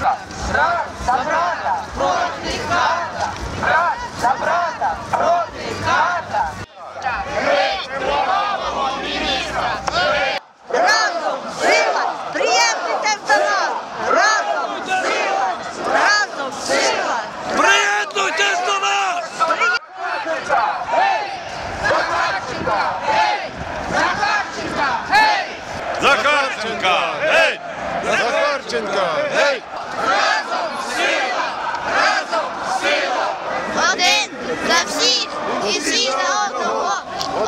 Раз за брата, проти хата, раз за брата, проти хата. Ми вимагаємо міністра. Разом сила, приєднуйтесь до нас. Разом сила. Приєднуйтесь до нас. Захарченка, гей! Захарченка, гей! Захарченка! Разом сила! Разом сила! Один за всіх і всі за одного!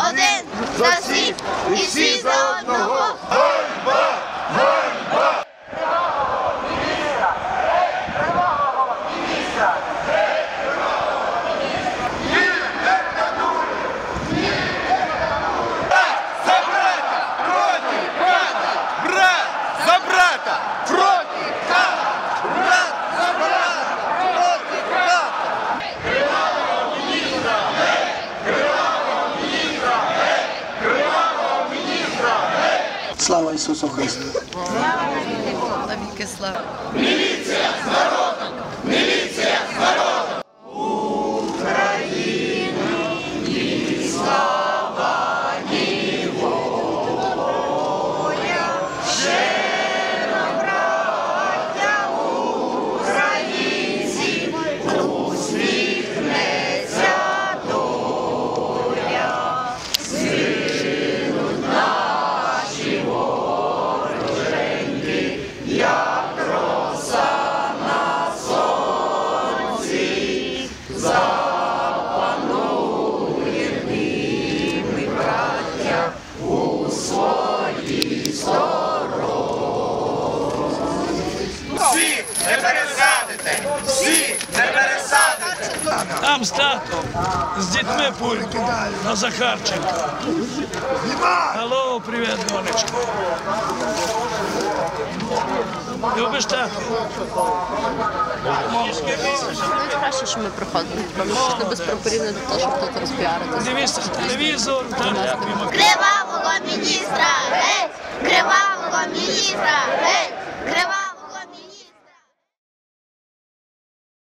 Один за всіх і всі за одного! Ісусу Христу! Слава. Всіх не пересадите! Всіх не пересадите! Там з татом, з дітьми пульку на Захарченка. Алло, привіт, донечко. Любиш тату? Навіть краще, що ми приходили. Тому що не без прапорів не до того, щоб тут розпіаритися. Дивися телевізор, там. Кривавого міністра, геть! Кривавого міністра!